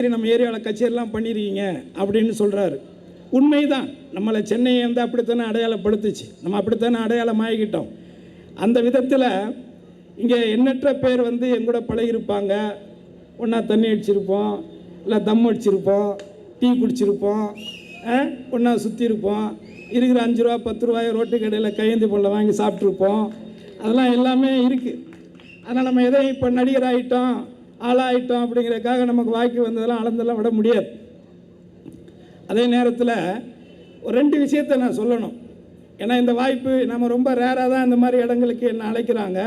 சரி நம்ம ஏரியாவில் கச்சேரிலாம் பண்ணியிருக்கீங்க அப்படின்னு சொல்கிறாரு உண்மைதான். நம்மளை சென்னையை வந்து அப்படித்தானே அடையாளப்படுத்துச்சு. நம்ம அப்படித்தானே அடையாளம் ஆகிக்கிட்டோம் அந்த விதத்தில் இங்கே எண்ணற்ற பேர் வந்து எங்கூட பழகிருப்பாங்க ஒன்றா தண்ணி அடிச்சிருப்போம் இல்லை தம் அடிச்சிருப்போம் டீ குடிச்சிருப்போம் ஒன்றா சுற்றிருப்போம் இருக்கிற அஞ்சு ரூபா பத்து ரூபாய் ரோட்டு கடையில் கையேந்தி பொருளை வாங்கி சாப்பிட்ருப்போம் அதெல்லாம் எல்லாமே இருக்குது ஆனால் நம்ம எதை இப்போ நடிகர் ஆகிட்டோம் ஆளாயிட்டோம் அப்படிங்கிறதுக்காக நமக்கு வாய்க்கு வந்ததெல்லாம் அளந்தெல்லாம் விட முடியாது. அதே நேரத்தில் ஒரு ரெண்டு விஷயத்தை நான் சொல்லணும். ஏன்னா இந்த வாய்ப்பு நம்ம ரொம்ப ரேராக தான் இந்த மாதிரி இடங்களுக்கு என்ன அழைக்கிறாங்க.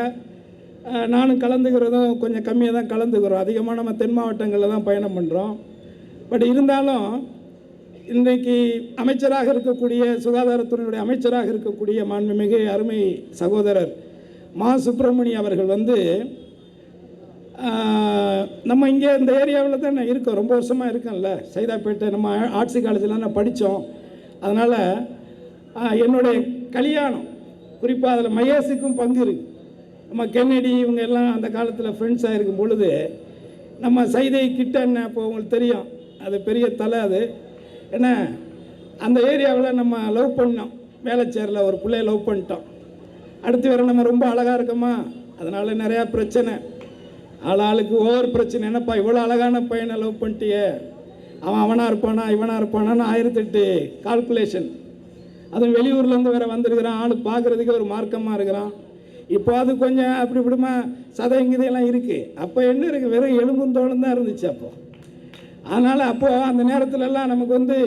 நானும் கலந்துக்கிறதும் கொஞ்சம் கம்மியாக தான் கலந்துக்கிறோம். அதிகமாக நம்ம தென் மாவட்டங்களில் தான் பயணம் பண்ணுறோம் பட் இருந்தாலும் இன்றைக்கு அமைச்சராக இருக்கக்கூடிய சுகாதாரத்துறையினுடைய அமைச்சராக இருக்கக்கூடிய மாண்புமிகு அருமை சகோதரர் மா. சுப்பிரமணிய அவர்கள் வந்து நம்ம இங்கே இந்த ஏரியாவில் தான் இருக்கோம் ரொம்ப வருஷமாக இருக்கோம்ல சைதாப்பேட்டை நம்ம ஆர்ட்ஸு காலேஜில் நான் படித்தோம். அதனால் என்னுடைய கல்யாணம் குறிப்பாக அதில் மகேஷுக்கும் பங்கு இருக்கு. நம்ம கென்னடி இவங்க எல்லாம் அந்த காலத்தில் ஃப்ரெண்ட்ஸாக இருக்கும் பொழுது நம்ம சைதை கிட்டன்னு இப்போ உங்களுக்கு தெரியும். அது பெரிய தலை அது. என்ன அந்த ஏரியாவில் நம்ம லவ் பண்ணோம். வேலைச்சேரில் ஒரு பிள்ளைய லவ் பண்ணிட்டோம். அடுத்து வர நம்ம ரொம்ப அழகாக இருக்கோமா? அதனால் நிறையா பிரச்சனை. ஆள் ஆளுக்கு ஒவ்வொரு பிரச்சனை. என்னப்பா இவ்வளோ அழகான பையனை லவ் பண்ணிட்டியே? அவன் அவனாக இருப்பானா இவனாக இருப்பானான்னு ஆயிரத்தெட்டு கால்குலேஷன் அதுவும் வெளியூர்லேருந்து வேற வந்திருக்கிறான். ஆள் பார்க்குறதுக்கே ஒரு மார்க்கமாக இருக்கிறான். இப்போ அது கொஞ்சம் அப்படி இப்படிமா சதைங்கிதையெல்லாம் இருக்குது அப்போ என்ன இருக்குது வெறும் எலும்பும் தோளும் தான் இருந்துச்சு அப்போ. அதனால் அப்போது அந்த நேரத்துலலாம் நமக்கு வந்து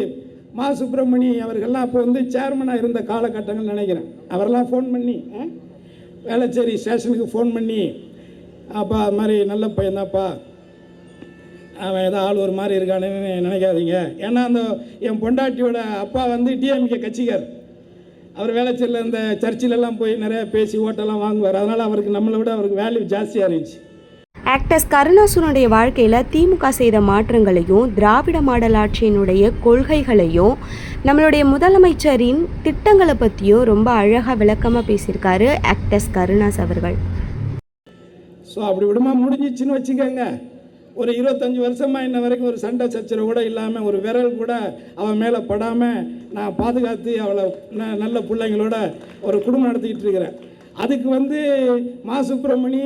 மா சுப்பிரமணி அவர்கள்லாம் அப்போ வந்து சேர்மனாக இருந்த காலகட்டங்கள் நினைக்கிறேன். அவரெல்லாம் ஃபோன் பண்ணி ஆ, வேளச்சேரி ஸ்டேஷனுக்கு ஃபோன் பண்ணி அப்பா அது மாதிரி நல்ல பையன்தான்ப்பா. அவன் ஏதோ ஆள் ஒரு மாதிரி இருக்கானுன்னு நினைக்காதீங்க. ஏன்னா அந்த என் பொண்டாட்டியோட அப்பா வந்து டிஎம்கே கட்சிக்கார். அவர் வேளச்சேரியில் இந்த சர்ச்சிலெல்லாம் போய் நிறையா பேசி ஓட்டெல்லாம் வாங்குவார். அதனால் அவருக்கு நம்மளை விட அவருக்கு வேல்யூ ஜாஸ்தியாக இருந்துச்சு. ஆக்டர்ஸ் கருணாசுனுடைய வாழ்க்கையில் திமுக செய்த மாற்றங்களையும் திராவிட மாடல் ஆட்சியினுடைய கொள்கைகளையும் நம்மளுடைய முதலமைச்சரின் திட்டங்களை பற்றியும் ரொம்ப அழகாக விளக்கமாக பேசியிருக்காரு ஆக்டர்ஸ் கருணாஸ் அவர்கள். ஸோ அப்படி விடுமா? முடிஞ்சிச்சுன்னு வச்சுக்கோங்க. ஒரு இருபத்தஞ்சி வருஷமாக இன்ன வரைக்கும் ஒரு சண்டை சச்சரவு கூட இல்லாமல் ஒரு விரல் கூட அவன் மேலே படாமல் நான் பாதுகாத்து அவளை ந- நல்ல பிள்ளைங்களோட ஒரு குடும்பம் நடத்திக்கிட்டு இருக்கிறேன். அதுக்கு வந்து மா சுப்பிரமணி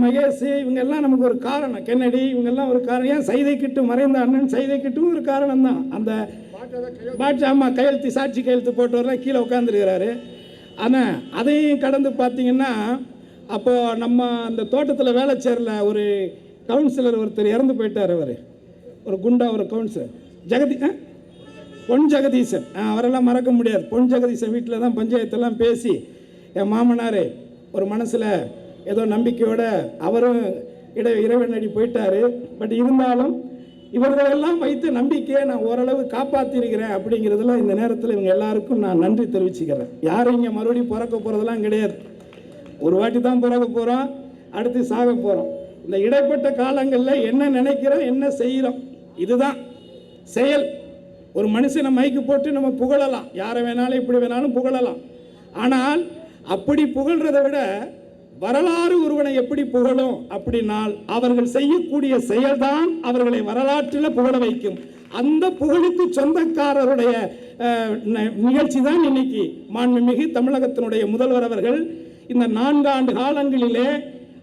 மகேஷ் இவங்கெல்லாம் நமக்கு ஒரு காரணம். கென்னடி இவங்கெல்லாம் ஒரு காரணம். ஏன் சைதை கிட்டு மறைந்த அண்ணன் சைதை கிட்டும் ஒரு காரணம் தான் அந்த பாட்ஷா அம்மா கையெழுத்து சாட்சி கையெழுத்து போட்டவரெலாம் கீழே உட்காந்துருக்கிறாரு ஆனால் அதையும் கடந்து பார்த்தீங்கன்னா அப்போது நம்ம அந்த தோட்டத்தில் வேலை சேரல ஒரு கவுன்சிலர் ஒருத்தர் இறந்து போயிட்டார் அவர். ஒரு குண்டா ஒரு கவுன்சிலர் ஜெகதி பொன் ஜெகதீசன். ஆ, அவரெல்லாம் மறக்க முடியாது. பொன் ஜெகதீசன் வீட்டில் தான் பஞ்சாயத்தெல்லாம் பேசி என் மாமனார் ஒரு மனசில் ஏதோ நம்பிக்கையோட அவரும் இட இறைவனடி போயிட்டார். பட் இருந்தாலும் இவர்களெல்லாம் வைத்த நம்பிக்கையை நான் ஓரளவு காப்பாற்றிருக்கிறேன் அப்படிங்கிறதுல இந்த நேரத்தில் இவங்க எல்லாருக்கும் நான் நன்றி தெரிவிச்சுக்கிறேன். யாரும் இங்கே மறுபடியும் பிறக்க போகிறதெல்லாம் கிடையாது. ஒரு வாட்டி தான் பிறக்க போகிறோம் அடுத்து சாக போகிறோம் இந்த இடைப்பட்ட காலங்களில் என்ன நினைக்கிறோம் என்ன செய்கிறோம் இதுதான் செயல். ஒரு மனுஷனை மைக்கு போட்டு நம்ம புகழலாம். யாரை வேணாலும் எப்படி வேணாலும் புகழலாம். ஆனால் அப்படி புகழ்கிறத விட வரலாறு ஒருவனை எப்படி புகழும் அப்படின்னால் அவர்கள் செய்யக்கூடிய செயல்தான் அவர்களை வரலாற்றில் புகழ வைக்கும். அந்த புகழுக்கு சொந்தக்காரருடைய ந- நிகழ்ச்சி தான் இன்னைக்கு. மாண்புமிகு தமிழகத்தினுடைய முதல்வர் அவர்கள் இந்த நான்கு ஆண்டு காலங்களிலே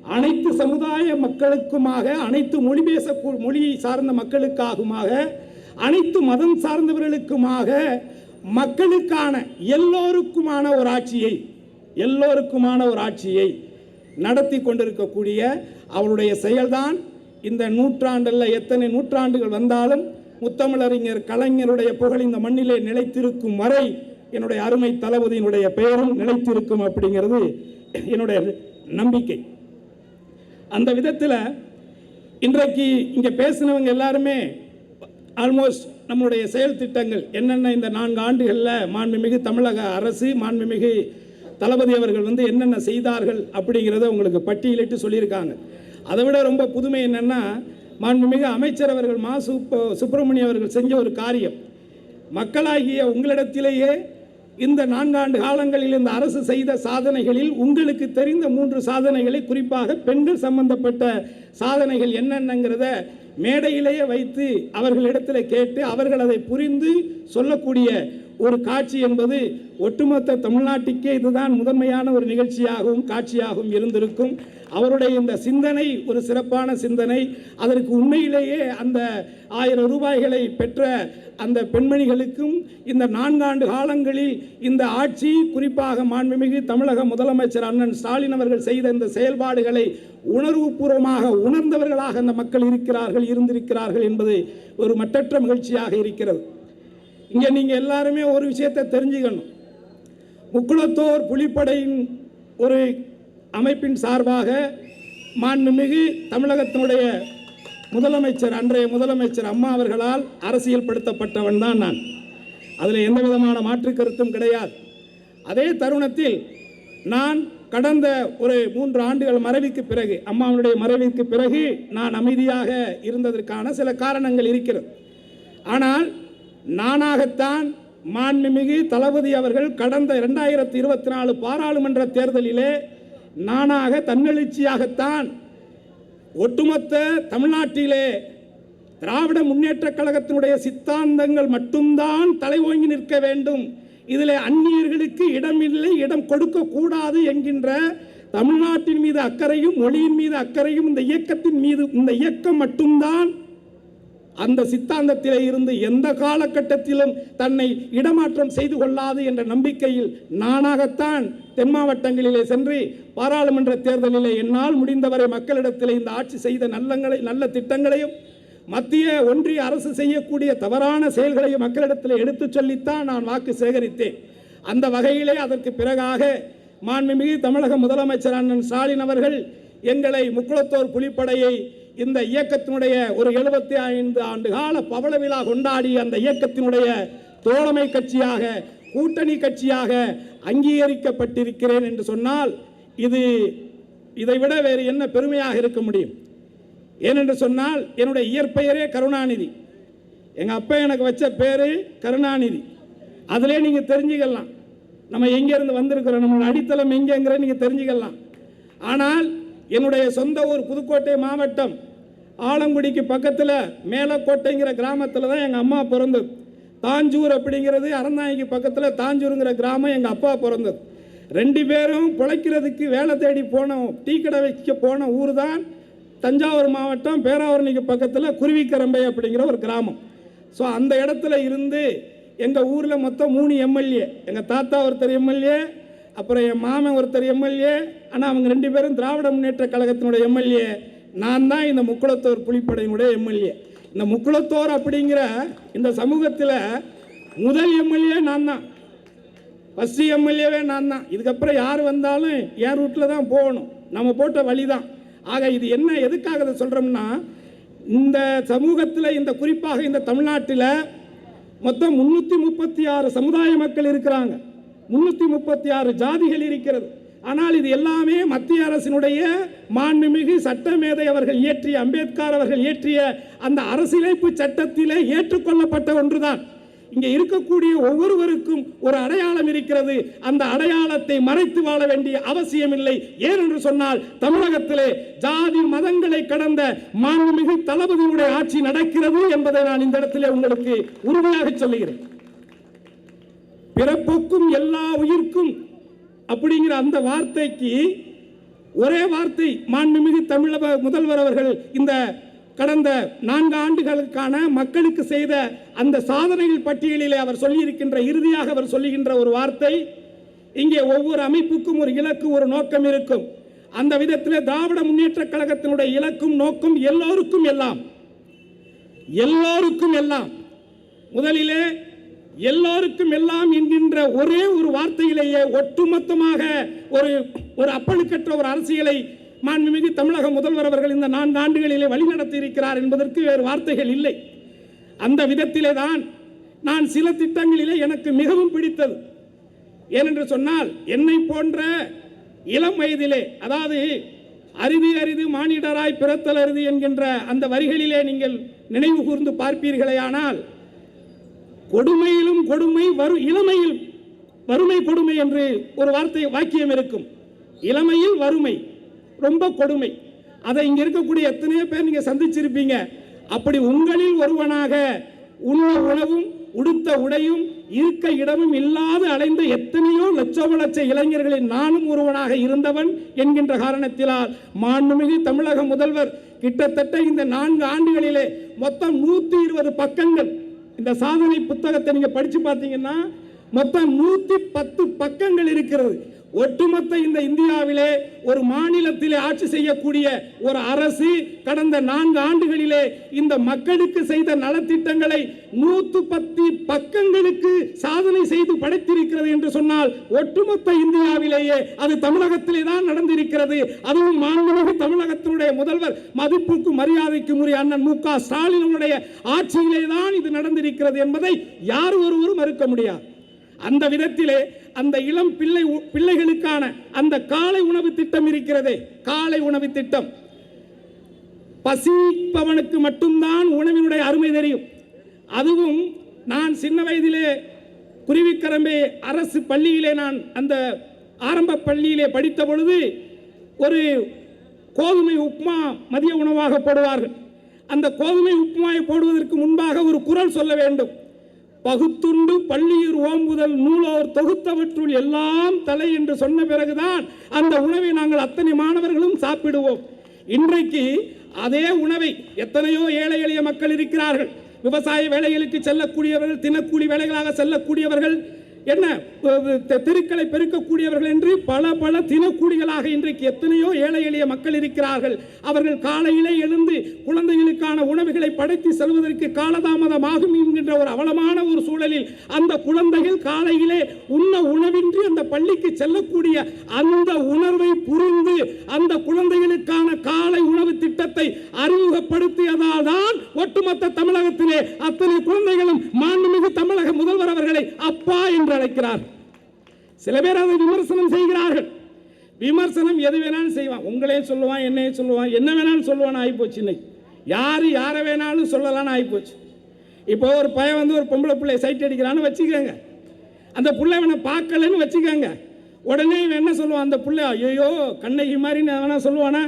அனைத்து சமுதாய மக்களுக்குமாக அனைத்து மொழி பேச மொழியை சார்ந்த மக்களுக்காகுமாக அனைத்து மதம் சார்ந்தவர்களுக்குமாக மக்களுக்கான எல்லோருக்குமான ஒரு ஆட்சியை எல்லோருக்குமான ஒரு ஆட்சியை நடத்தி கொண்டிருக்கக்கூடிய அவருடைய செயல்தான் இந்த நூற்றாண்டில் எத்தனை நூற்றாண்டுகள் வந்தாலும் முத்தமிழறிஞர் கலைஞருடைய புகழ் இந்த மண்ணிலே நிலைத்திருக்கும் வரை என்னுடைய அருமை தளபதியினுடைய பெயரும் நிலைத்திருக்கும் அப்படிங்கிறது என்னுடைய நம்பிக்கை. அந்த விதத்தில் இன்றைக்கு இங்கே பேசினவங்க எல்லாருமே ஆல்மோஸ்ட் நம்முடைய செயல் திட்டங்கள் என்னென்ன இந்த நான்கு ஆண்டுகளில் மாண்புமிகு தமிழக அரசு மாண்புமிகு தளபதி அவர்கள் வந்து என்னென்ன செய்தார்கள் அப்படிங்கிறத உங்களுக்கு பட்டியலிட்டு சொல்லியிருக்காங்க. அதை விட ரொம்ப புதுமை என்னென்னா மாண்புமிகு அமைச்சர் அவர்கள் மா சுப்ப சுப்பிரமணியம் அவர்கள் செஞ்ச ஒரு காரியம். மக்களாகிய உங்களிடத்திலேயே இந்த நான்காண்டு காலங்களில் இந்த அரசு செய்த சாதனைகளில் உங்களுக்கு தெரிந்த மூன்று சாதனைகளை குறிப்பாக பெண்கள் சம்பந்தப்பட்ட சாதனைகள் என்னென்னங்கிறத மேடையிலேயே வைத்து அவர்களிடத்தில் கேட்டு அவர்கள் அதை புரிந்து சொல்லக்கூடிய ஒரு காட்சி என்பது ஒட்டுமொத்த தமிழ்நாட்டுக்கே இதுதான் முதன்மையான ஒரு நிகழ்ச்சியாகவும் காட்சியாகவும் இருந்திருக்கும். அவருடைய இந்த சிந்தனை ஒரு சிறப்பான சிந்தனை அதற்கு உண்மையிலேயே அந்த ஆயிரம் ரூபாய்களை பெற்ற அந்த பெண்மணிகளுக்கும் இந்த நான்காண்டு காலங்களில் இந்த ஆட்சி குறிப்பாக மாண்புமிகு தமிழக முதலமைச்சர் அண்ணன் ஸ்டாலின் அவர்கள் செய்த இந்த செயல்பாடுகளை உணர்வுபூர்வமாக உணர்ந்தவர்களாக அந்த மக்கள் இருக்கிறார்கள் இருந்திருக்கிறார்கள் என்பது ஒரு மட்டற்ற மகிழ்ச்சியாக இருக்கிறது. இங்கே நீங்கள் எல்லாருமே ஒரு விஷயத்தை தெரிஞ்சுக்கணும். முக்குளத்தோர் புலிப்படையின் ஒரு அமைப்பின் சார்பாக மாண்புமிகு தமிழகத்தினுடைய முதலமைச்சர் அன்றைய முதலமைச்சர் அம்மா அவர்களால் அரசியல் படுத்தப்பட்டவன் தான் நான். அதில் எந்த விதமான மாற்று கருத்தும் கிடையாது. அதே தருணத்தில் நான் கடந்த ஒரு மூன்று ஆண்டுகள் மறைவிக்கு பிறகு அம்மாவுடைய மறைவுக்கு பிறகு நான் அமைதியாக இருந்ததற்கான சில காரணங்கள் இருக்கிறது. ஆனால் நானாகத்தான் மாண்புமிகு தளபதி அவர்கள் கடந்த இரண்டாயிரத்தி இருபத்தி நாலு பாராளுமன்ற தேர்தலிலே நானாக தன்னெழுச்சியாகத்தான் ஒட்டுமொத்த தமிழ்நாட்டிலே திராவிட முன்னேற்ற கழகத்தினுடைய சித்தாந்தங்கள் மட்டும்தான் தலை ஓங்கி நிற்க வேண்டும். இதில் அந்நியர்களுக்கு இடமில்லை இடம் கொடுக்க கூடாது என்கின்ற தமிழ்நாட்டின் மீது அக்கறையும் மொழியின் மீது அக்கறையும் இந்த இயக்கத்தின் மீது இந்த இயக்கம் மட்டும்தான் அந்த சித்தாந்தத்திலே இருந்து எந்த காலகட்டத்திலும் தன்னை இடமாற்றம் செய்து கொள்ளாது என்ற நம்பிக்கையில் நானாகத்தான் தென் மாவட்டங்களிலே சென்று பாராளுமன்ற தேர்தலிலே என்னால் முடிந்தவரை மக்களிடத்திலே இந்த ஆட்சி செய்த நல்லங்களை நல்ல திட்டங்களையும் மத்திய ஒன்றிய அரசு செய்யக்கூடிய தவறான செயல்களையும் மக்களிடத்தில் எடுத்துச் சொல்லித்தான் நான் வாக்கு சேகரித்தேன். அந்த வகையிலே அதற்கு பிறகாக மாண்புமிகு தமிழக முதலமைச்சர் அண்ணன் ஸ்டாலின் அவர்கள் எங்களை முக்குளத்தோர் புலிப்படையை இந்த இயக்கத்தினுடைய ஒரு எழுபத்தி ஐந்து ஆண்டு கால பவள விழா கொண்டாடி அந்த இயக்கத்தினுடைய தோழமை கட்சியாக கூட்டணி கட்சியாக அங்கீகரிக்கப்பட்டிருக்கிறேன் என்று சொன்னால் இது இதைவிட வேறு என்ன பெருமையாக இருக்க முடியும்? ஏனென்று சொன்னால் என்னுடைய இயற்பெயரே கருணாநிதி. எங்கள் அப்பா எனக்கு வச்ச பேர் கருணாநிதி. அதிலே நீங்கள் தெரிஞ்சுக்கலாம். நம்ம எங்கேருந்து வந்திருக்கிறோம் நம்மளோட அடித்தளம் எங்கேங்கிற நீங்கள் தெரிஞ்சுக்கலாம். ஆனால் என்னுடைய சொந்த ஊர் புதுக்கோட்டை மாவட்டம் ஆலங்குடிக்கு பக்கத்தில் மேலக்கோட்டைங்கிற கிராமத்தில் தான் எங்கள் அம்மா பிறந்தது. தாஞ்சூர் அப்படிங்கிறது அறந்தாங்கிக்கு பக்கத்தில் தாஞ்சூருங்கிற கிராமம் எங்கள் அப்பா பிறந்தது. ரெண்டு பேரும் பிழைக்கிறதுக்கு வேலை தேடி போனோம் டீ கடை வைக்க போன ஊர் தான் தஞ்சாவூர் மாவட்டம் பேராவரணிக்கு பக்கத்தில் குருவிக்கரம்பை அப்படிங்கிற ஒரு கிராமம். ஸோ அந்த இடத்துல இருந்து எங்கள் ஊரில் மொத்தம் மூணு எம்எல்ஏ. எங்கள் தாத்தா ஒருத்தர் எம்எல்ஏ அப்புறம் என் மாமன் ஒருத்தர் எம்எல்ஏ ஆனால் அவங்க ரெண்டு பேரும் திராவிட முன்னேற்ற கழகத்தினுடைய எம்எல்ஏ. நான் தான் இந்த முக்குளத்தோர் புலிப்படையினுடைய எம்எல்ஏ. இந்த முக்குளத்தோர் அப்படிங்கிற இந்த சமூகத்தில் முதல் எம்எல்ஏ நான் தான். ஃபஸ்ட்டு எம்எல்ஏவே நான் தான். இதுக்கப்புறம் யார் வந்தாலும் என் ரூட்டில் தான் போகணும். நம்ம போட்ட வழி தான். ஆக இது என்ன எதுக்காக அதை சொல்கிறோம்னா இந்த சமூகத்தில் இந்த குறிப்பாக இந்த தமிழ்நாட்டில் மொத்தம் முன்னூற்றி முப்பத்தி ஆறு சமுதாய மக்கள் இருக்கிறாங்க. முன்னூற்றி முப்பத்தி ஆறு ஜாதிகள் இருக்கிறது. ஆனால் இது எல்லாமே மத்திய அரசினுடைய மாண்புமிகு சட்டமேதை அவர்கள் இயற்றிய அம்பேத்கர் அவர்கள் இயற்றிய அந்த அரசியலமைப்பு சட்டத்திலே ஏற்றுக்கொள்ளப்பட்ட ஒன்றுதான். இங்கே இருக்கக்கூடிய ஒவ்வொருவருக்கும் ஒரு அடையாளம் இருக்கிறது. அந்த அடையாளத்தை மறைத்து வாழ வேண்டிய அவசியமில்லை. ஏனென்று சொன்னால் தமிழகத்திலே ஜாதி மதங்களை கடந்த மாண்புமிகு தளபதியுடைய ஆட்சி நடக்கிறது என்பதை நான் இந்த இடத்திலே உங்களுக்கு உறுதியாக சொல்லுகிறேன். பிறப்புக்கும் எல்லா உயிர்க்கும் அப்படிங்கிற அந்த வார்த்தைக்கு ஒரே வார்த்தை மாண்புமிகு தமிழக முதல்வர் அவர்கள் இந்த கடந்த நான்கு ஆண்டுகளுக்கான மக்களுக்கு செய்த அந்த சாதனைகள் பட்டியலிலே அவர் சொல்லியிருக்கின்ற இறுதியாக அவர் சொல்லுகின்ற ஒரு வார்த்தை இங்கே ஒவ்வொரு அமைப்புக்கும் ஒரு இலக்கு ஒரு நோக்கம் இருக்கும். அந்த விதத்தில் திராவிட முன்னேற்ற கழகத்தினுடைய இலக்கும் நோக்கம் எல்லோருக்கும் எல்லாம் எல்லோருக்கும் எல்லாம் முதலிலே எல்லாருக்கும் எல்லாம் என்கின்ற ஒரே ஒரு வார்த்தையிலேயே ஒட்டுமொத்தமாக ஒரு ஒரு அப்பழுக்கற்ற ஒரு அரசியலை மாண்புமிகு தமிழக முதல்வர் அவர்கள் இந்த நான்கு ஆண்டுகளிலே வழிநடத்தி இருக்கிறார் என்பதற்கு வேறு வார்த்தைகள் இல்லை. அந்த விதத்திலே தான் நான் சில திட்டங்களிலே எனக்கு மிகவும் பிடித்தது. ஏனென்று சொன்னால் என்னை போன்ற இளம் வயதிலே அதாவது அரிதி அரிது மானிடராய் பிறத்தல் அரிது என்கின்ற அந்த வரிகளிலே நீங்கள் நினைவு கூர்ந்து பார்ப்பீர்களேயானால் கொடுமையிலும் கொடுமை வரு இளமையில் வறுமை கொடுமை என்று ஒரு வார்த்தை வாக்கியம் இருக்கும். இளமையில் வறுமை ரொம்ப கொடுமை. அதை இங்கே இருக்கக்கூடிய எத்தனையோ பேர் நீங்கள் சந்திச்சிருப்பீங்க. அப்படி உங்களில் ஒருவனாக உண்ண உணவும் உடுத்த உடையும் இருக்க இடமும் இல்லாது அலைந்த எத்தனையோ லட்சோப லட்ச இளைஞர்களில் நானும் ஒருவனாக இருந்தவன் என்கின்ற காரணத்தினால் மாண்புமிகு தமிழக முதல்வர் கிட்டத்தட்ட இந்த நான்கு ஆண்டுகளிலே மொத்தம் நூத்தி இருபது பக்கங்கள் இந்த சாதனை புத்தகத்தை நீங்க படிச்சு பார்த்தீங்கன்னா மொத்தம் நூத்தி பத்து பக்கங்கள் இருக்கிறது. ஒட்டுமொத்த இந்த இந்தியாவிலே ஒரு மாநிலத்திலே ஆட்சி செய்யக்கூடிய ஒரு அரசு கடந்த நான்கு ஆண்டுகளிலே இந்த மக்களுக்கு செய்த நலத்திட்டங்களை நூத்து பத்து பக்கங்களுக்கு சாதனை செய்து படைத்திருக்கிறது என்று சொன்னால் ஒட்டுமொத்த இந்தியாவிலேயே அது தமிழகத்திலே தான் நடந்திருக்கிறது. அதுவும் மாண்புமிகு தமிழகத்தினுடைய முதல்வர் மதிப்புக்கும் மரியாதைக்கும் உரிய அண்ணன் மு க ஸ்டாலினுடைய ஆட்சியிலே தான் இது நடந்திருக்கிறது என்பதை யார் ஒருவரும் மறுக்க முடியாது. அந்த விதத்திலே அந்த இளம் பிள்ளை பிள்ளைகளுக்கான அந்த காலை உணவு திட்டம் இருக்கிறதே. காலை உணவு திட்டம். பசிப்பவனுக்கு மட்டும்தான் உணவினுடைய அருமை தெரியும். அதுவும் நான் சின்ன வயதிலே குருவிக்கரம்பே அரசு பள்ளியிலே நான் அந்த ஆரம்ப பள்ளியிலே படித்த பொழுது ஒரு கோதுமை உப்புமா மதிய உணவாக போடுவார்கள். அந்த கோதுமை உப்புமாவை போடுவதற்கு முன்பாக ஒரு குரல் சொல்ல வேண்டும். பகுத்துண்டு பள்ளியூர் ஓம்புதல் நூலோர் தொகுத்தவற்றுள் எல்லாம் தலை என்று சொன்ன பிறகுதான் அந்த உணவை நாங்கள் அத்தனை மாணவர்களும் சாப்பிடுவோம். இன்றைக்கு அதே உணவை எத்தனையோ ஏழை எளிய மக்கள் இருக்கிறார்கள். விவசாய வேலைகளுக்கு செல்லக்கூடியவர்கள் தினக்கூலி வேலைகளாக செல்லக்கூடியவர்கள் என்ன தெருக்களை பெருக்கக்கூடியவர்கள் என்று பல பல தினக்கூலிகளாக இன்றைக்கு எத்தனையோ ஏழை எளிய மக்கள் இருக்கிறார்கள். அவர்கள் காலையிலே எழுந்து குழந்தைகளுக்கான உணவுகளை படைத்து செல்வதற்கு காலதாமதமாகும் என்கின்ற ஒரு அவலமான ஒரு சூழலில் அந்த குழந்தைகள் காலையிலே உண்ண உணவின்றி அந்த பள்ளிக்கு செல்லக்கூடிய அந்த உணர்வை புரிந்து அந்த குழந்தைகளுக்கான காலை உணவு திட்டத்தை அறிமுகப்படுத்தியதால் தான் ஒட்டுமொத்த தமிழகத்திலே அத்தனை குழந்தைகளும் மாண்புமிகு தமிழக முதல்வர் அவர்களை அப்பா என்ற அழைக்கிறார். சில பேர் அதை விமர்சனம் செய்கிறார்கள். விமர்சனம் எது வேணாலும் செய்வான். உங்களையும் சொல்லுவான் என்னையும் சொல்லுவான் என்ன வேணாலும் சொல்லுவான்னு ஆகிப்போச்சு இன்னைக்கு. யார் யாரை வேணாலும் சொல்லலாம்னு ஆகிப்போச்சு இப்போ ஒரு பையன் வந்து ஒரு பொம்பளை பிள்ளைய சைட் அடிக்கிறான்னு வச்சுக்கோங்க. அந்த பிள்ளை இவனை பார்க்கலன்னு வச்சுக்கோங்க. உடனே இவன் என்ன சொல்லுவான்? அந்த பிள்ளை ஐயோ கண்ணகி மாதிரி வேணா சொல்லுவானா?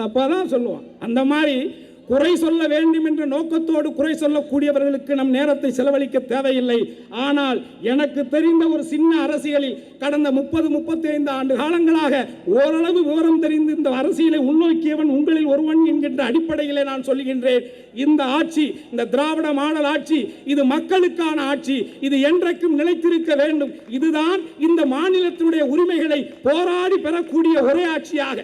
தப்பாக தான் சொல்லுவான். அந்த மாதிரி குறை சொல்ல வேண்டும் என்ற நோக்கத்தோடு குறை சொல்லக்கூடியவர்களுக்கு நம் நேரத்தை செலவழிக்க தேவையில்லை. ஆனால் எனக்கு தெரிந்த ஒரு சின்ன அரசியலில் கடந்த முப்பது முப்பத்தி ஐந்து ஆண்டு காலங்களாக ஓரளவு விவரம் தெரிந்து இந்த அரசியலை உள்நோக்கியவன் உங்களில் ஒருவன் என்கின்ற அடிப்படையிலே நான் சொல்லுகின்றேன். இந்த ஆட்சி இந்த திராவிட மாடல் ஆட்சி இது மக்களுக்கான ஆட்சி இது என்றைக்கும் நிலைத்திருக்க வேண்டும். இதுதான் இந்த மாநிலத்தினுடைய உரிமைகளை போராடி பெறக்கூடிய ஒரே ஆட்சியாக.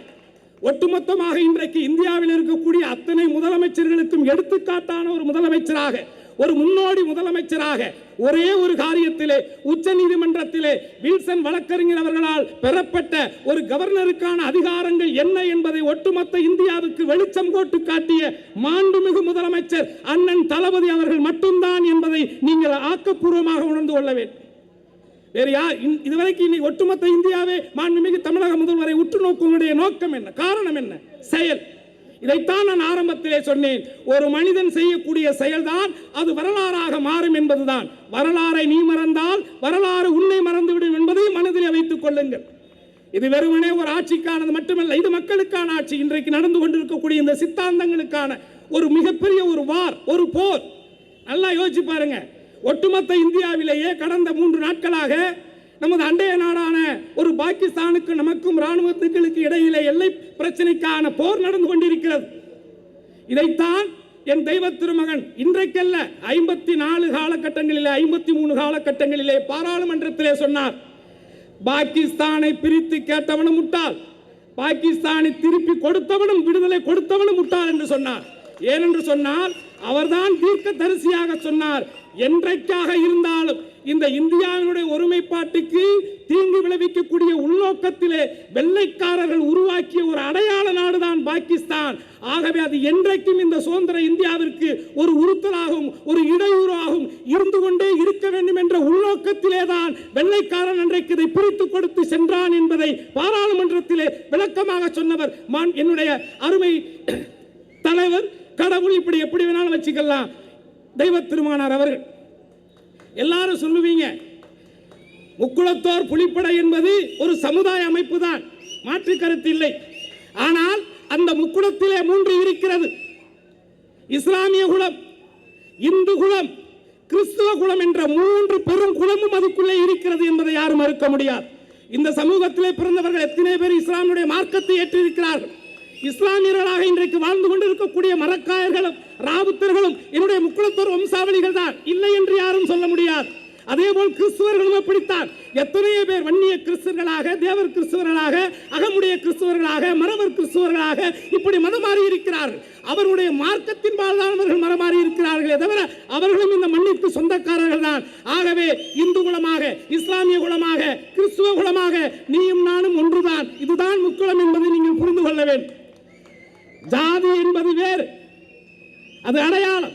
ஒட்டுமொத்தமாக இன்றைக்கு இந்தியாவில் இருக்கக்கூடிய அத்தனை முதலமைச்சர்களுக்கும் எடுத்துக்காட்டான ஒரு முதலமைச்சராக ஒரு முன்னோடி முதலமைச்சராக ஒரே ஒரு காரியத்திலே உச்ச நீதிமன்றத்திலே வில்சன் வழக்கறிஞர் அவர்களால் பெறப்பட்ட ஒரு கவர்னருக்கான அதிகாரங்கள் என்ன என்பதை ஒட்டுமொத்த இந்தியாவுக்கு வெளிச்சம் போட்டு காட்டிய மாண்புமிகு முதலமைச்சர் அண்ணன் தளபதி அவர்கள் மட்டும்தான் என்பதை நீங்கள் ஆக்கப்பூர்வமாக உணர்ந்து கொள்ள வேண்டும். வேறு யார்? இதுவரைக்கும் இன்னைக்கு ஒட்டுமொத்த இந்தியாவே மாண்புமிகு தமிழக முதல்வரை உற்று நோக்குவனுடைய நோக்கம் என்ன? காரணம் என்ன? செயல். இதைத்தான் நான் ஆரம்பத்திலே சொன்னேன். ஒரு மனிதன் செய்யக்கூடிய செயல்தான் அது வரலாறாக மாறும் என்பதுதான். வரலாறை நீ மறந்தால் வரலாறு உன்னை மறந்துவிடும் என்பதை மனதிலே வைத்துக் கொள்ளுங்கள். இது வெறுமனே ஒரு ஆட்சிக்கானது மட்டுமல்ல இது மக்களுக்கான ஆட்சி. இன்றைக்கு நடந்து கொண்டிருக்கக்கூடிய இந்த சித்தாந்தங்களுக்கான ஒரு மிகப்பெரிய ஒரு வார் ஒரு போர். நல்லா யோசிச்சு பாருங்க. ஒட்டுமொத்த இந்தியாவிலேயே கடந்த மூன்று நாட்களாக நமது அண்டைய நாடான ஒரு பாகிஸ்தானுக்கு நமக்கும் இராணுவத்துக்களுக்கு இடையிலே எல்லை பிரச்சனைக்கான போர் நடந்து கொண்டிருக்கிறது. இதைத்தான் என் தெய்வ திருமகன் இன்றைக்கல்ல ஐம்பத்தி நாலு காலகட்டங்களிலே ஐம்பத்தி மூணு காலகட்டங்களிலே பாராளுமன்றத்திலே சொன்னார். பாகிஸ்தானை பிரித்து கேட்டவனும் முட்டாள். பாகிஸ்தானை திருப்பி கொடுத்தவனும் விடுதலை கொடுத்தவனும் முட்டாள் என்று சொன்னார். ஏனென்று சொன்னால் அவர்தான் தீர்க்க தரிசியாக சொன்னார். என்றைக்காக இருந்தாலும் இந்த இந்தியாவினுடைய ஒருமைப்பாட்டுக்கு தீங்கு விளைவிக்கக்கூடிய உள்நோக்கத்திலே வெள்ளைக்காரர்கள் உருவாக்கிய ஒரு அடையாள நாடுதான் பாகிஸ்தான். ஆகவே அது என்றைக்கும் இந்த சுதந்திர இந்தியாவிற்கு ஒரு உறுத்தலாகவும் ஒரு இடையூறாகவும் இருந்து கொண்டே இருக்க வேண்டும் என்ற உள்நோக்கத்திலே தான் வெள்ளைக்காரன் அன்றைக்கு இதை பிரித்து கொடுத்து சென்றான் என்பதை பாராளுமன்றத்திலே விளக்கமாக சொன்னவர் மான் என்னுடைய அருமை தலைவர் கடவுள். இப்படி எப்படி வேணாலும் வச்சுக்கலாம். தெய்வ திருமானார் அவர்கள். எல்லாரும் சொல்லுவீங்க முக்குளத்தோர் புலிப்படை என்பது ஒரு சமுதாய அமைப்பு தான் மாற்று கருத்து இல்லை. ஆனால் அந்த முக்குளத்திலே மூன்று இருக்கிறது. இஸ்லாமிய குலம் இந்து குலம் கிறிஸ்துவ குலம் என்ற மூன்று பெரும் குலமும் அதுக்குள்ளே இருக்கிறது என்பதை யாரும் மறுக்க முடியாது. இந்த சமூகத்திலே பிறந்தவர்கள் எத்தனை பேர் இஸ்லாமுடைய மார்க்கத்தை ஏற்றிருக்கிறார்கள்? இஸ்லாமியர்களாக இன்றைக்கு வாழ்ந்து கொண்டிருக்கக்கூடிய மரக்காயர்களும் ராவுத்தர்களும் என்னுடைய முக்குளத்தோர் வம்சாவளிகள் தான் இல்லை என்று யாரும் சொல்ல முடியாது. அதே போல் கிறிஸ்துவர்களும் அப்படித்தான். எத்தனையோ பேர் வன்னிய கிறிஸ்தவர்களாக தேவர் கிறிஸ்துவர்களாக அகமுடைய கிறிஸ்துவர்களாக மரவர் கிறிஸ்துவர்களாக இப்படி மதம் மாறி இருக்கிறார்கள். அவருடைய மார்க்கத்தின் பாலானவர்கள் மரம் மாறி இருக்கிறார்களே தவிர அவர்களும் இந்த மண்ணிற்கு சொந்தக்காரர்கள் தான் ஆகவே இந்து குலமாக இஸ்லாமிய குலமாக கிறிஸ்துவ குலமாக நீயும் நானும் ஒன்றுதான். இதுதான் முக்குளம் என்பதை நீங்கள் புரிந்து கொள்ள வேண்டும். ஜாதி என்பது வேறு. அது அடையாளம்.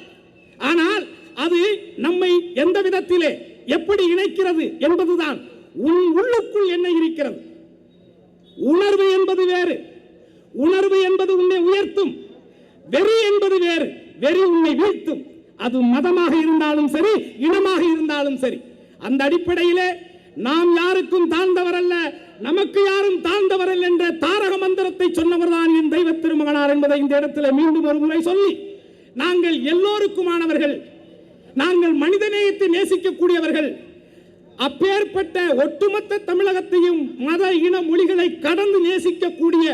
ஆனால் அது நம்மை எந்த விதத்திலே எப்படி இணைக்கிறது என்பதுதான். உன் உள்ளுக்குள் என்ன இருக்கிறது? உணர்வு என்பது வேறு. உணர்வு என்பது உன்னை உயர்த்தும். வெறி என்பது வேறு. வெறி உன்னை வீழ்த்தும். அது மதமாக இருந்தாலும் சரி இனமாக இருந்தாலும் சரி. அந்த அடிப்படையிலே நாம் யாருக்கும் தாழ்ந்தவர் அல்ல நமக்கு யாரும் தாழ்ந்தவர் அல்ல என்ற தாரக மந்திரத்தை சொன்னவர் தான் என் தெய்வ திருமகனார் என்பதை இந்த இடத்துல மீண்டும் ஒரு முறை சொல்லி நாங்கள் எல்லோருக்குமானவர்கள் நாங்கள் மனிதநேயத்தை நேசிக்கக்கூடியவர்கள் அப்பேற்பட்ட ஒட்டுமொத்த தமிழகத்தையும் மத இன மொழிகளை கடந்து நேசிக்கக்கூடிய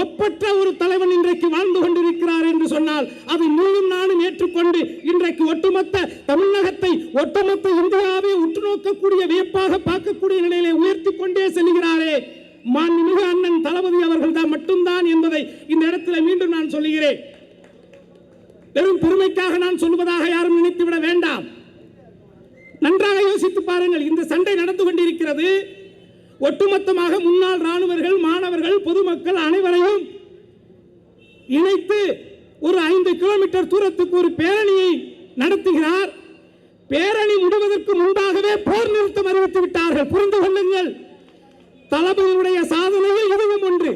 ஒப்பற்ற ஒரு தலைவன் இன்றைக்கு வாழ்ந்து கொண்டிருக்கிறார் என்று சொன்னால் அதை நீயும் நானும் ஏற்றுக்கொண்டு இன்றைக்கு ஒட்டுமொத்த தமிழகத்தை ஒட்டுமொத்த இந்தியாவை உற்று நோக்கக்கூடிய வியப்பாக பார்க்கக்கூடிய நிலையிலே உயர்த்தி கொண்டே செல்கிறாரே. மாண்புமிகு அண்ணன் தளபதி அவர்கள் தான் மட்டும்தான் என்பதை இந்த இடத்துல மீண்டும் நான் சொல்லுகிறேன். வெறும் பெருமைக்காக நான் சொல்வதாக யாரும் நினைத்துவிட வேண்டாம். நன்றாக யோசித்து பாருங்கள் இந்த சண்டை நடந்து கொண்டிருக்கிறது. ஒட்டுமொத்தமாக முன்னாள் ராணுவர்கள் மாணவர்கள் பொதுமக்கள் அனைவரையும் இணைத்து ஒரு ஐந்து கிலோமீட்டர் தூரத்துக்கு ஒரு பேரணியை நடத்துகிறார். பேரணி முடிவதற்கு முன்பாகவே போர் நிறுத்தம் அறிவித்து விட்டார்கள். புரிந்து கொள்ளுங்கள். தளபதியுடைய சாதனையில் இதுவும் ஒன்று.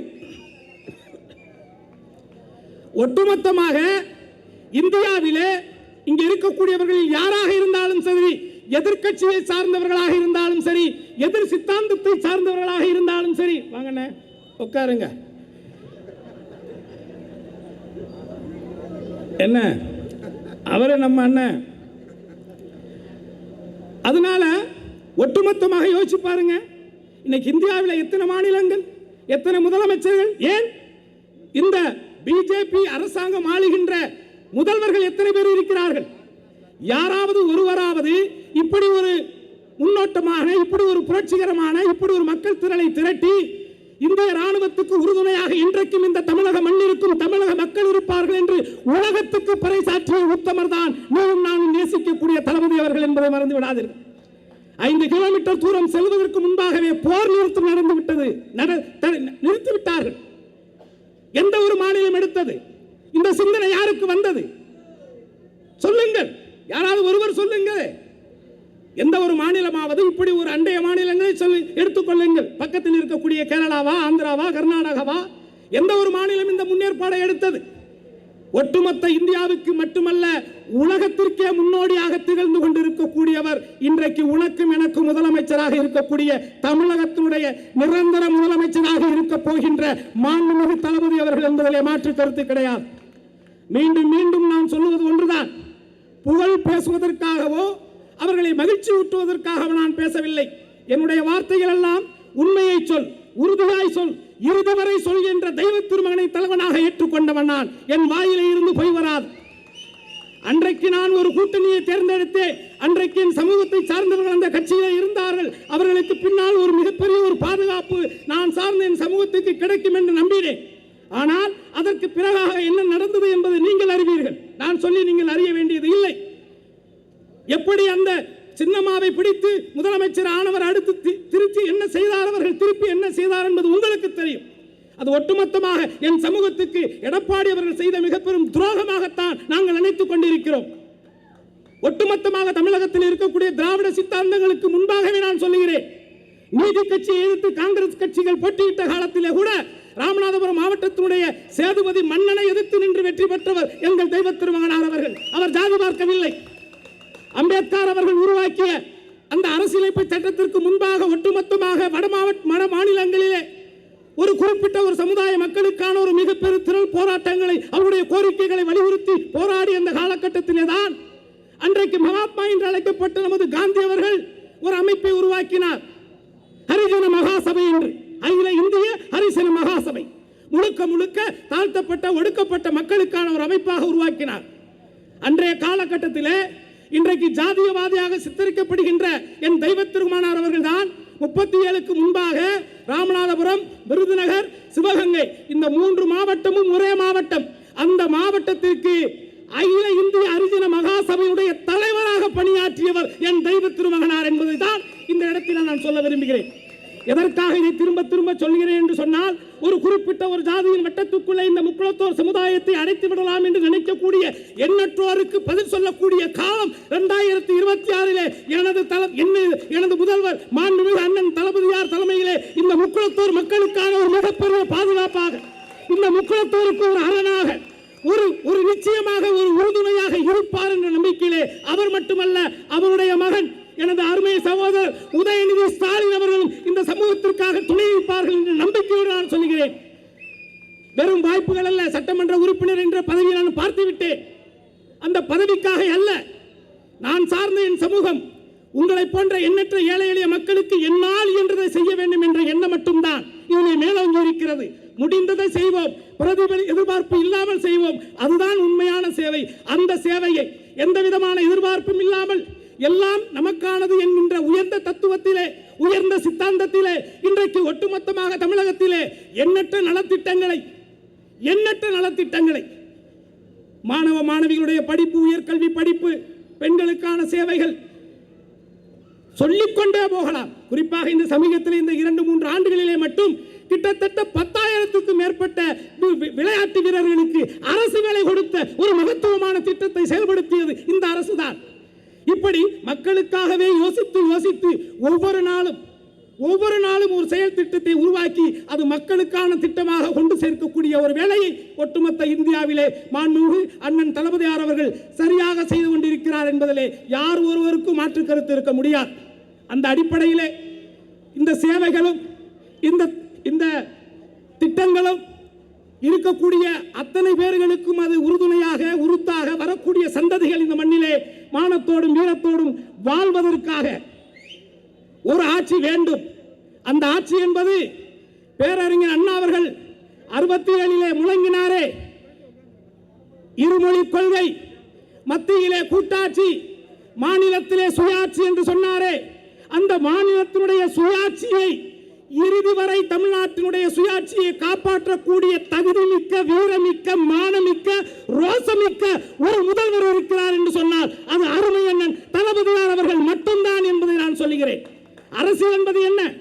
ஒட்டுமொத்தமாக இந்தியாவிலே இங்கே இருக்கக்கூடியவர்கள் யாராக இருந்தாலும் சரி எதிர்க்கட்சியை சார்ந்தவர்களாக இருந்தாலும் சரி எதிர் சித்தாந்தத்தை சார்ந்தவர்களாக இருந்தாலும் சரி வாங்கண்ண உட்காருங்க. என்ன? அவரை நம்ம அண்ணன் அதனால ஒட்டுமொத்தமாக யோசிச்சு பாருங்க. இன்னைக்கு இந்தியாவில் எத்தனை மாநிலங்கள் எத்தனை முதலமைச்சர்கள் ஏன் இந்த பிஜேபி அரசாங்கம் ஆளுகின்ற முதல்வர்கள் எத்தனை பேர் இருக்கிறார்கள்? யாராவது ஒருவராவது இப்படி ஒரு முன்னோட்டமாக இப்படி ஒரு புரட்சிகரமான இப்படி ஒரு மக்கள் திரளை திரட்டி இந்திய ராணுவத்துக்கு உறுதுணையாக இன்றைக்கும் இந்த தமிழக மண்ணிற்கும் தமிழக மக்கள் இருப்பார்கள் என்று உலகத்துக்கு பறைசாற்றிய உத்தமர் தான் நீயும் நானும் நேசிக்கக்கூடிய தளபதி அவர்கள் என்பதை மறந்து விடாதீர்கள். ஐந்து கிலோமீட்டர் தூரம் செல்வதற்கு முன்பாகவே போர் நிறுத்தம் நடந்து விட்டது. நட- த- நிறுத்திவிட்டார்கள் எந்த ஒரு மாநிலம் எடுத்தது? இந்த சிந்தனை யாருக்கு வந்தது? சொல்லுங்கள். யாராவது ஒருவர் சொல்லுங்கள். எந்த ஒரு மாநிலமாவது இப்படி ஒரு அண்டைய மாநிலங்களை சொல்லி எடுத்துக்கொள்ளுங்கள் பக்கத்தில் இருக்கக்கூடிய கேரளாவா ஆந்திராவா கர்நாடகாவா? எந்த ஒரு மாநிலம் இந்த முன்னேற்பாடை எடுத்தது? ஒட்டுமொத்த இந்தியாவுக்கு மட்டுமல்ல உலகத்திற்கே முன்னோடியாக திகழ்ந்து கொண்டிருக்கக்கூடியவர் இன்றைக்கு உனக்கும் எனக்கும் முதலமைச்சராக இருக்கக்கூடிய தமிழகத்தினுடைய நிரந்தர முதலமைச்சராக இருக்க போகின்ற மாண்புமிகு தளபதி அவர்கள் என்பதிலே மாற்று கருத்து கிடையாது. மீண்டும் மீண்டும் நான் சொல்லுவது ஒன்றுதான். புகழ் பேசுவதற்காகவோ அவர்களை மகிழ்ச்சி ஊட்டுவதற்காக நான் பேசவில்லை. என்னுடைய வார்த்தைகள் எல்லாம் உண்மையை சொல் உறுதியாய் சொல் இருதவரை சொல் என்ற தெய்வ திருமகனை தலைவனாக ஏற்றுக்கொண்டவன் நான். என் வாயிலே இருந்து போய் வராது. அன்றைக்கு நான் ஒரு கூட்டணியை தேர்ந்தெடுத்தேன் அன்றைக்கு என் சமூகத்தை சார்ந்தவர்கள் அந்த கட்சியிலே இருந்தார்கள். அவர்களுக்கு பின்னால் ஒரு மிகப்பெரிய ஒரு பாதுகாப்பு நான் சார்ந்த என் சமூகத்துக்கு கிடைக்கும் என்று நம்பினேன். ஆனால் அதற்கு பிறகாக என்ன நடந்தது என்பதை நீங்கள் அறிவீர்கள். நான் சொல்லி நீங்கள் எப்படி அந்த சின்னம்மாவை பிடித்து முதலமைச்சர் ஆனவர் அடுத்து திருச்சி என்ன செய்தார் அவர்கள் திருப்பி என்ன செய்தார் என்பது உங்களுக்கு தெரியும். அது ஒட்டுமொத்தமாக என் சமூகத்துக்கு எடப்பாடி அவர்கள் செய்த மிக பெரும் துரோகமாகத்தான் நாங்கள் நினைத்துக் கொண்டிருக்கிறோம். ஒட்டுமொத்தமாக தமிழகத்தில் இருக்கக்கூடிய திராவிட சித்தாந்தங்களுக்கு முன்பாகவே நான் சொல்லுகிறேன். நீதி கட்சியை எதிர்த்து காங்கிரஸ் கட்சிகள் போட்டியிட்ட காலத்திலே கூட ராமநாதபுரம் மாவட்டத்தினுடைய சேதுபதி மன்னனை எதிர்த்து நின்று வெற்றி பெற்றவர் எங்கள் தெய்வ திருமகனார் அவர்கள். அவர் ஜாதி பார்க்கவில்லை. அம்பேத்கர் அவர்கள் உருவாக்கிய அந்த அரசியலமைப்பு சட்டத்திற்கு முன்பாக ஒட்டுமொத்தமாக வட மாவட்ட வட மாநிலங்களிலே ஒரு குறிப்பிட்ட ஒரு சமுதாய மக்களுக்கான ஒரு மிகப்பெரிய திரள் போராட்டங்களை அவருடைய கோரிக்கைகளை வலியுறுத்தி போராடி அந்த காலகட்டத்திலே தான் அன்றைக்கு மகாத்மா என்று அழைக்கப்பட்ட நமது காந்தி அவர்கள் ஒரு அமைப்பை உருவாக்கினார். ஹரிஜன மகாசபை என்று. அகில இந்திய ஹரிசன மகாசபை. முழுக்க முழுக்க தாழ்த்தப்பட்ட ஒடுக்கப்பட்ட மக்களுக்கான ஒரு அமைப்பாக உருவாக்கினார். அன்றைய காலகட்டத்திலே இன்றைக்கு ஜாதியவாதியாக சித்தரிக்கப்படுகின்ற என் தெய்வ திருமானார் அவர்கள் தான் முப்பத்தி ஏழுக்கு முன்பாக ராமநாதபுரம் விருதுநகர் சிவகங்கை. இந்த மூன்று மாவட்டமும் ஒரே மாவட்டம். அந்த மாவட்டத்திற்கு அகில இந்திய அரிஜன மகாசபையுடைய தலைவராக பணியாற்றியவர் என் தெய்வ திருமகனார் என்பதை தான் இந்த இடத்தில் நான் சொல்ல விரும்புகிறேன். எதற்காக இதை திரும்ப திரும்ப சொல்கிறேன் என்று சொன்னால் ஒரு குறிப்பிட்ட ஒரு ஜாதியின் வட்டத்துக்குள்ளே இந்த முக்குளத்தோர் சமுதாயத்தை அடைத்து விடலாம் என்று நினைக்கக்கூடிய எண்ணற்றோருக்கு பதில் சொல்லக்கூடிய காலம் இரண்டாயிரத்தி இருபத்தி ஆறிலே எனது தல என்ன எனது முதல்வர் மாண்புமிகு அண்ணன் தளபதியார் தலைமையிலே இந்த முக்குளத்தோர் மக்களுக்கான ஒரு மிகப்பெரிய பாதுகாப்பாக இந்த முக்குளத்தோருக்கு ஒரு அரணாக ஒரு ஒரு நிச்சயமாக ஒரு உறுதுணையாக இருப்பார் என்ற நம்பிக்கையிலே அவர் மட்டுமல்ல அவருடைய மகன் எனது அருமை சகோதரர் உதயநிதி ஸ்டாலின் அவர்களும் இந்த சமூகத்திற்காக துணை நிற்பார்கள் என்ற நம்பிக்கையோடு நான் சொல்கிறேன். வெறும் வாய்ப்புகள் அல்ல சட்டமன்ற உறுப்பினர் என்ற பதவியை நான் பார்த்துவிட்டு. அந்த பதவிக்காக அல்ல நான் சார்ந்த என் சமூகம் உங்களை போன்ற எண்ணற்ற ஏழை எளிய மக்களுக்கு என்னால் என்றதை செய்ய வேண்டும் என்ற எண்ணம் மட்டும்தான் இதிலே மேலோங்கி இருக்கிறது. முடிந்ததை செய்வோம் பிரதிபலி எதிர்பார்ப்பு இல்லாமல் செய்வோம். அதுதான் உண்மையான சேவை. அந்த சேவையை எந்த விதமான எதிர்பார்ப்பும் இல்லாமல் எல்லாம் நமக்கானது என்கின்ற உயர்ந்த தத்துவத்திலே உயர்ந்த சித்தாந்தத்திலே இன்றைக்கு ஒட்டுமொத்தமாக தமிழகத்திலே எண்ணற்ற நலத்திட்டங்களை எண்ணற்ற நலத்திட்டங்களை மாணவ மாணவிகளுடைய படிப்பு உயர்கல்வி படிப்பு பெண்களுக்கான சேவைகள் சொல்லிக்கொண்டே போகலாம். குறிப்பாக இந்த சமீபத்தில் இந்த இரண்டு மூன்று ஆண்டுகளிலே மட்டும் கிட்டத்தட்ட பத்தாயிரத்துக்கும் மேற்பட்ட வி- விளையாட்டு வீரர்களுக்கு அரசு வேலை கொடுத்த ஒரு மகத்துவமான திட்டத்தை செயல்படுத்தியது இந்த அரசுதான். இப்படி மக்களுக்காகவே யோசித்து யோசித்து ஒவ்வொரு நாளும் ஒவ்வொரு நாளும் ஒரு செயல் திட்டத்தை உருவாக்கி அது மக்களுக்கான திட்டமாக கொண்டு சேர்க்கக்கூடிய ஒரு வேலையை ஒட்டுமொத்த இந்தியாவிலே மாண்புமிகு அண்ணன் தளபதியார் அவர்கள் சரியாக செய்து கொண்டிருக்கிறார் என்பதிலே யார் ஒருவருக்கும் மாற்று கருத்து இருக்க முடியாது. அந்த அடிப்படையிலே இந்த சேவைகளும் இந்த இந்த திட்டங்களும் இருக்கக்கூடிய அத்தனை பேர்களுக்கும் அது உறுதுணையாக உருத்தாக வரக்கூடிய சந்ததிகள் இந்த மண்ணிலே மானத்தோடும் வீரத்தோடும் வாழ்வதற்காக ஒரு ஆட்சி வேண்டும். அந்த ஆட்சி என்பது பேரறிஞர் அண்ணா அவர்கள் அறுபத்தி ஏழிலே முழங்கினாரே. இருமொழி கொள்கை மத்தியிலே கூட்டாட்சி மாநிலத்திலே சுயாட்சி என்று சொன்னாரே. அந்த மாநிலத்தினுடைய சுயாட்சியை இறுதி வரை தமிழ்நாட்டினுடைய சுயாட்சியை காப்பாற்றக்கூடிய தகுதி மிக்க வீரமிக்க மானமிக்க ரோசமிக்க ஒரு முதல்வர் இருக்கிறார் என்று சொன்னால் அது அருமை அண்ணன் தளபதியார் அவர்கள் மட்டும்தான் என்பதை நான் சொல்லுகிறேன். அரசியல் என்பது என்ன?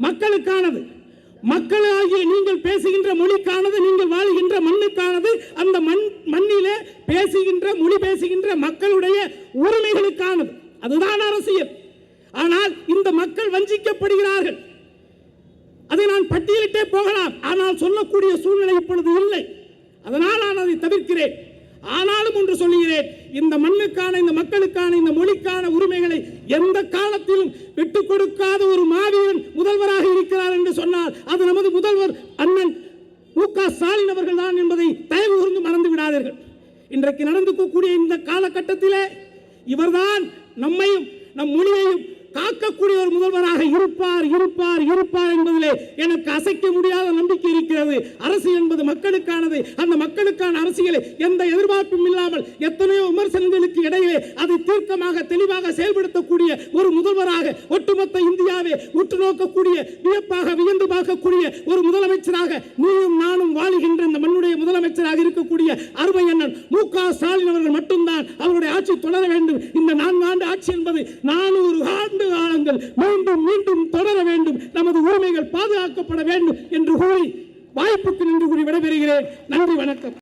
மக்களுக்கானது. மக்களாகிய நீங்கள் பேசுகின்ற மொழிக்கானது நீங்கள் வாழ்கின்ற மண்ணுக்கானது அந்த மண் மண்ணிலே பேசுகின்ற மொழி பேசுகின்ற மக்களுடைய உரிமைகளுக்கானது. அதுதான் அரசியல். ஆனால் இந்த மக்கள் வஞ்சிக்கப்படுகிறார்கள். அதை நான் பட்டியலிட்டே போகலாம். ஆனால் சொல்லக்கூடிய சூழ்நிலை இப்பொழுது இல்லை. அதனால் நான் அதை தவிர்க்கிறேன். ஆனாலும் ஒன்று சொல்லுகிறேன். இந்த மண்ணுக்கான இந்த மக்களுக்கான இந்த மொழிக்கான உரிமைகளை எந்த காலத்திலும் விட்டு கொடுக்காத ஒரு மாவீரன் முதல்வராக இருக்கிறார் என்று சொன்னால் அது நமது முதல்வர் அண்ணன் மு க ஸ்டாலின் அவர்கள் தான் என்பதை தயவு கூர்ந்து மறந்து விடாதீர்கள். இன்றைக்கு நடந்து கூடிய இந்த காலகட்டத்திலே இவர்தான் நம்மையும் நம் மொழியையும் காக்கக்கூடிய ஒரு முதல்வராக இருப்பார் இருப்பார் இருப்பார் என்பதிலே எனக்கு அசைக்க முடியாத நம்பிக்கை இருக்கிறது. அரசு என்பது மக்களுக்கானது. அந்த மக்களுக்கான அரசியலை எந்த எதிர்பார்ப்பும் இல்லாமல் எத்தனையோ விமர்சனங்களுக்கு இடையிலே அதை தீர்க்கமாக தெளிவாக செயல்படுத்தக்கூடிய ஒரு முதல்வராக ஒட்டுமொத்த இந்தியாவை உற்று நோக்கக்கூடிய வியப்பாக வியந்து பார்க்கக்கூடிய ஒரு முதலமைச்சராக நீயும் நானும் வாழுகின்ற இந்த மண்ணுடைய முதலமைச்சராக இருக்கக்கூடிய அருமை அண்ணன் மு க. ஸ்டாலின் அவர்கள் மட்டும்தான் அவருடைய ஆட்சி தொடர வேண்டும். இந்த நான்கு ஆண்டு ஆட்சி என்பது நானூறு ஆண்டு காலங்கள் மீண்டும் மீண்டும் தொடர வேண்டும். நமது உரிமைகள் பாதுகாக்கப்பட வேண்டும் என்று கூறி வாய்ப்புக்கு நின்று கூறி விடைபெறுகிறேன். நன்றி வணக்கம்.